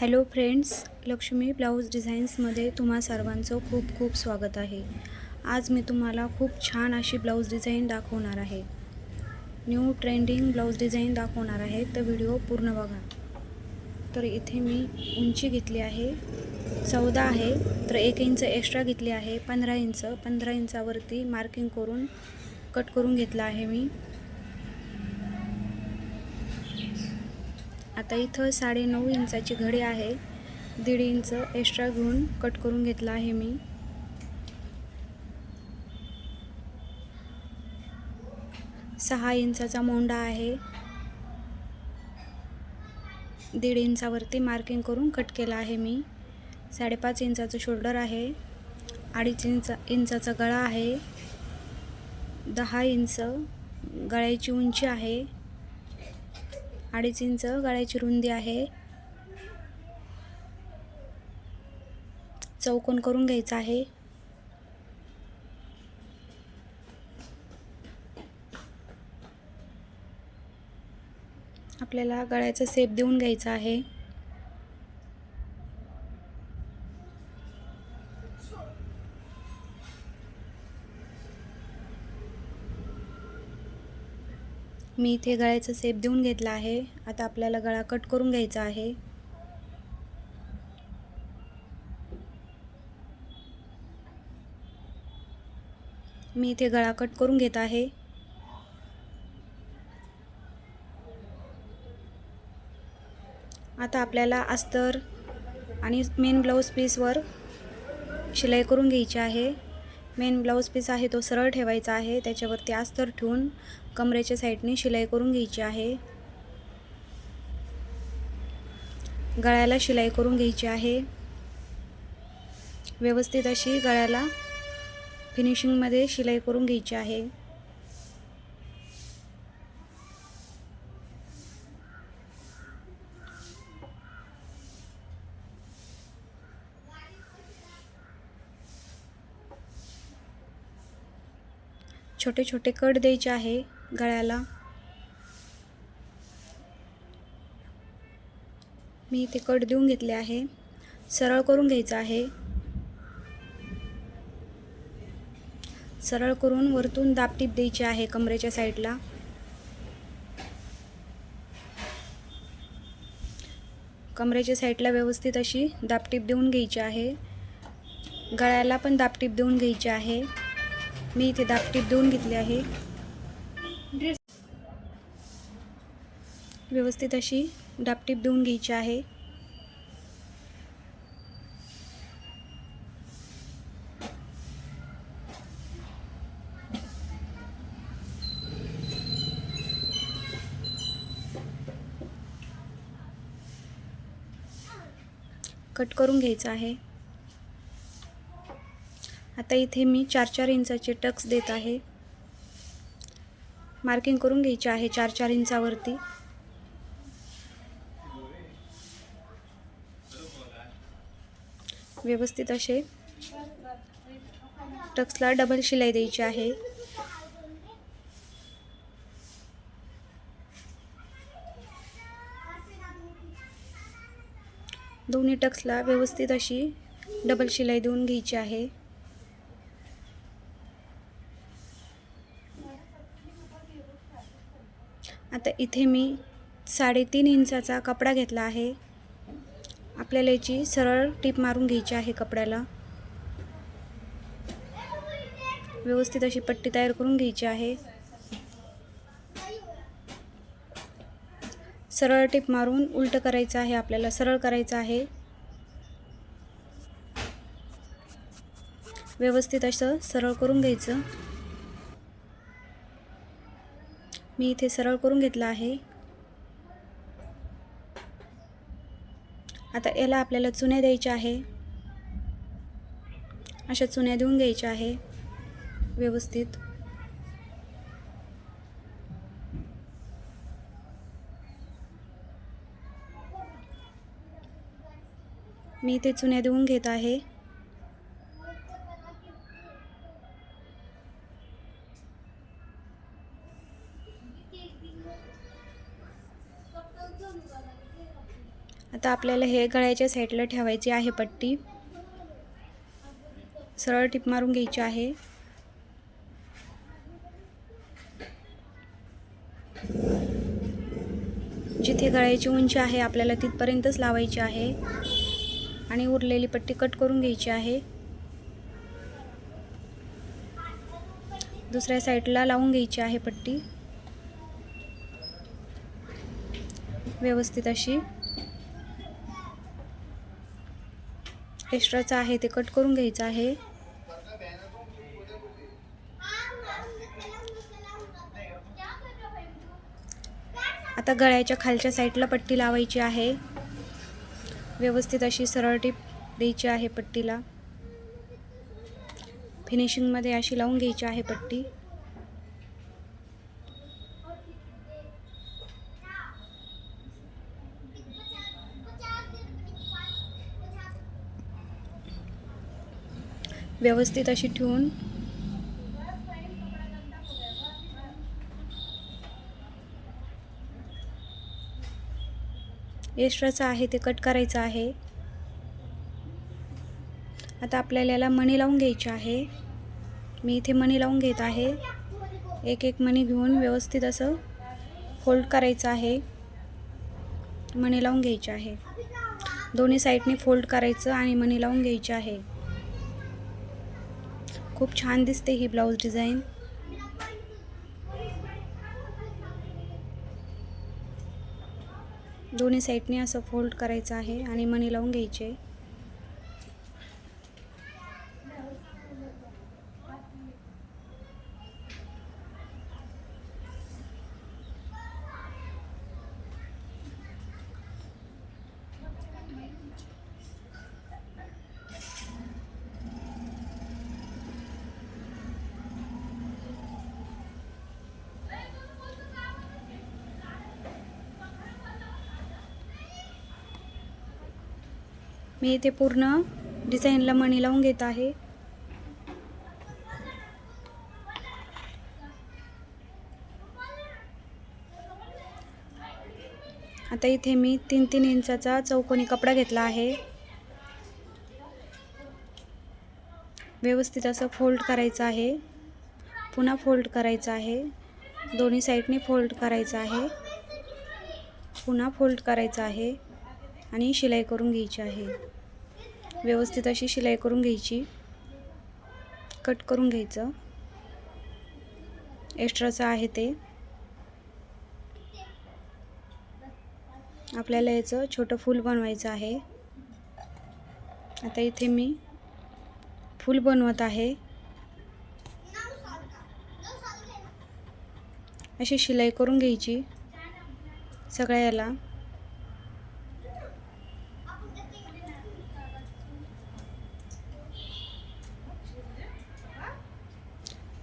Hello friends Lakshmi blouse डिझाईन्समध्ये तुम्हा सर्वांचं खूप खूप स्वागत आहे. आज मी तुम्हाला खूप छान अशी ब्लाऊज डिझाईन दाखवणार आहे. न्यू ट्रेंडिंग ब्लाऊज डिझाईन दाखवणार आहे तर व्हिडिओ पूर्ण बघा. तर इथे मी उंची घेतली आहे चौदा आहे तर एक इंच एक्स्ट्रा घेतली आहे पंधरा इंच पंधरा इंचावरती मार्किंग करून कट करून घेतला आहे मी. आता इथं साडेनऊ इंचाची घडी आहे. दीड इंच एक्स्ट्रा घेऊन कट करून घेतला आहे मी. सहा इंचाचा मोंडा आहे. दीड इंचावरती मार्किंग करून कट केला आहे मी. साडेपाच इंचाचं शोल्डर आहे. अडीच इंचा इंचाचा गळा आहे. दहा इंच गळ्याची उंची आहे. अडीच इंच गळ्याची रुंदी आहे. चौकोन करून घ्यायचा आहे. आपल्याला गळ्याचा सेप देऊन घ्यायचा आहे. मी इथे गळ्याचा सेप देऊन घेतला आहे. आता आपल्याला गळा कट करून घ्यायचा आहे. मी इथे गळा कट करून घेत आहे. आता आपल्याला अस्तर आणि मेन ब्लाऊज पीसवर शिलाई करून घ्यायची आहे. मेन ब्लाऊज पीस आहे तो सरळ ठेवायचा आहे. त्याच्यावरती अस्तर ठेवून कमरेच्या साईडने शिलाई करून घ्यायची आहे. गळ्याला शिलाई करून घ्यायची आहे. व्यवस्थित अशी गळ्याला फिनिशिंगमध्ये शिलाई करून घ्यायची आहे. छोटे छोटे कट द्यायचे आहे गळ्याला. मी इथे कट देऊन घेतले आहे. सरळ करून घ्यायचं आहे. सरळ करून वरतून दापटीप द्यायची आहे कमरेच्या साईडला. कमरेच्या साईडला व्यवस्थित अशी दापटीप देऊन घ्यायची आहे. गळ्याला पण दापटीप देऊन घ्यायची आहे. मी इथे दापटीप धुवून घेतली आहे. व्यवस्थित अशी दापटीप धुवून घ्यायची आहे. कट करून घ्यायचं आहे. आता इथे मी चार चार इंचाचे टक्स देत आहे. मार्किंग करून घ्यायचे आहे चार चार इंचावरती. व्यवस्थित असे टक्सला डबल शिलाई द्यायची आहे. दोन्ही टक्सला व्यवस्थित अशी डबल शिलाई देऊन घ्यायची आहे. तर इथे मी साडेतीन इंचाचा कपडा घेतला आहे. आपल्याला याची सरळ टीप मारून घ्यायची आहे कपड्याला. व्यवस्थित अशी पट्टी तयार करून घ्यायची आहे. सरळ टीप मारून उलट करायचं आहे आपल्याला सरळ करायचं आहे. व्यवस्थित असं सरळ करून घ्यायचं. मी इथे सरळ करून घेतला आहे. आता याला आपल्याला चुन्या द्यायच्या आहे. अशा चुन्या देऊन घ्यायच्या आहे. व्यवस्थित. मी इथे चुन्या देऊन घेत आहे. आता आपल्याला हे गळ्याच्या साईडला ठेवायची आहे पट्टी. सरळ टिप मारून घ्यायची आहे. जिथे गळ्याची उंची आहे आपल्याला तिथपर्यंतच लावायची आहे. आणि उरलेली पट्टी कट करून घ्यायची आहे. दुसऱ्या साईडला लावून घ्यायची आहे पट्टी. व्यवस्थित अशी. एक्स्ट्राचं आहे ते कट करून घ्यायचं आहे. आता गळ्याच्या खालच्या साईडला पट्टी लावायची आहे. व्यवस्थित अशी सरळ टीप द्यायची आहे पट्टीला. फिनिशिंगमध्ये अशी लावून घ्यायची आहे पट्टी. व्यवस्थित अशी ठेवून. एक्स्ट्राचं आहे ते कट करायचं आहे. आता आपल्याला याला मणी लावून घ्यायची आहे. मी इथे मणी लावून घेत आहे. एक एक मणी घेऊन व्यवस्थित असं फोल्ड करायचं आहे. मणी लावून घ्यायचे आहे. दोन्ही साईडने फोल्ड करायचं आणि मणी लावून घ्यायची आहे. खूप छान दिसते ही ब्लाऊज डिझाईन. दोन्ही साईडने असं फोल्ड करायचं आहे आणि मणी लावून घ्यायचे. मी इथे पूर्ण डिझाईनला मणी लावून घेत आहे. आता इथे मी तीन तीन इंचाचा चौकोनी कपडा घेतला आहे. व्यवस्थित असं फोल्ड करायचं आहे. पुन्हा फोल्ड करायचं आहे. दोन्ही साईडने फोल्ड करायचं आहे. पुन्हा फोल्ड करायचं आहे. आणि शिलाई करून घ्यायची आहे. व्यवस्थित अशी शिलाई करून घ्यायची. कट करून घ्यायचं. एक्स्ट्राचं आहे ते. आपल्याला याचं छोटं फूल बनवायचं आहे. आता इथे मी फूल बनवत आहे. अशी शिलाई करून घ्यायची. सगळ्या याला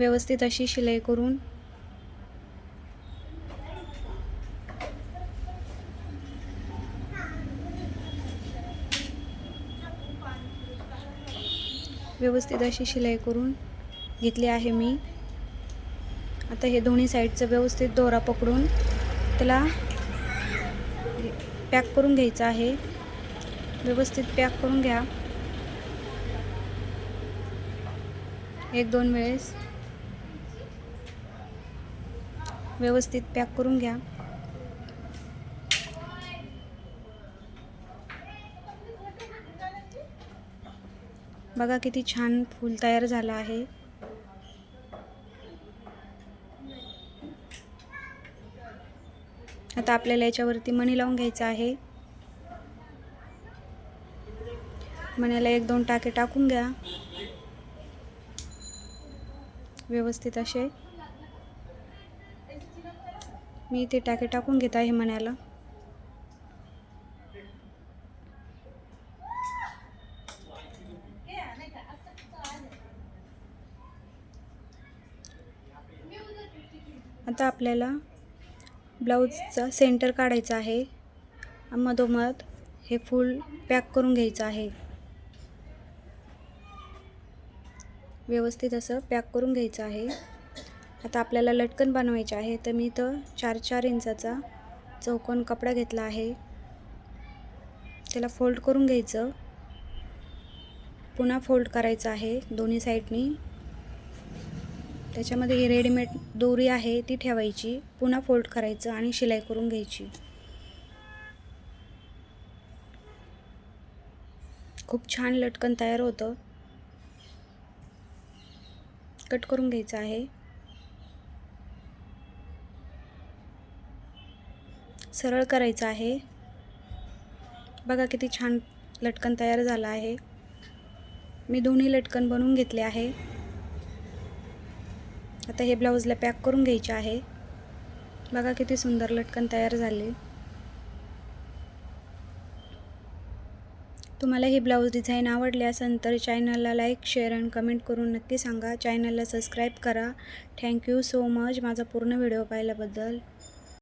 व्यवस्थित अशी शिलाई करून. व्यवस्थित अशी शिलाई करून घेतली आहे मी. आता हे दोन्ही साईडचं व्यवस्थित दोरा पकडून त्याला पॅक करून घ्यायचं आहे. व्यवस्थित पॅक करून घ्या. एक दोन वेळेस. व्यवस्थित पॅक करून घ्या. बघा किती छान फूल तयार झालं आहे. आता आपल्याला याच्यावरती मणी लावून घ्यायचं आहे. मण्याला एक दोन टाके टाकून घ्या. व्यवस्थित असे. मी इथे टाके टाकून घेत आहे म्हणायला. आता आपल्याला ब्लाऊजचा सेंटर काढायचा आहे. मधोमध हे फूल पॅक करून घ्यायचं आहे. व्यवस्थित असं पॅक करून घ्यायचं आहे. आता आपल्याला लटकन बनवायचे आहे तर मी इथं चार चार इंचाचा चौकोन कपडा घेतला आहे. त्याला फोल्ड करून घ्यायचं. पुन्हा फोल्ड करायचं आहे दोन्ही साईडनी. त्याच्यामध्ये ही रेडीमेड दोरी आहे ती ठेवायची. पुन्हा फोल्ड करायचं आणि शिलाई करून घ्यायची. खूप छान लटकन तयार होतं. कट करून घ्यायचं आहे. सरळ करायचं आहे. बघा किती छान लटकन तयार झालं आहे. मी दोन्ही लटकन बनवून घेतले आहे. आता हे ब्लाऊजला पॅक करून घ्यायचे आहे. बघा किती सुंदर लटकन तयार झाले. तुम्हाला ही ब्लाऊज डिझाईन आवडली असेल तर चॅनलला लाईक शेअर आणि कमेंट करून नक्की सांगा. चॅनलला सबस्क्राईब करा. Thank you so much. माझा पूर्ण व्हिडिओ पाहिल्याबद्दल.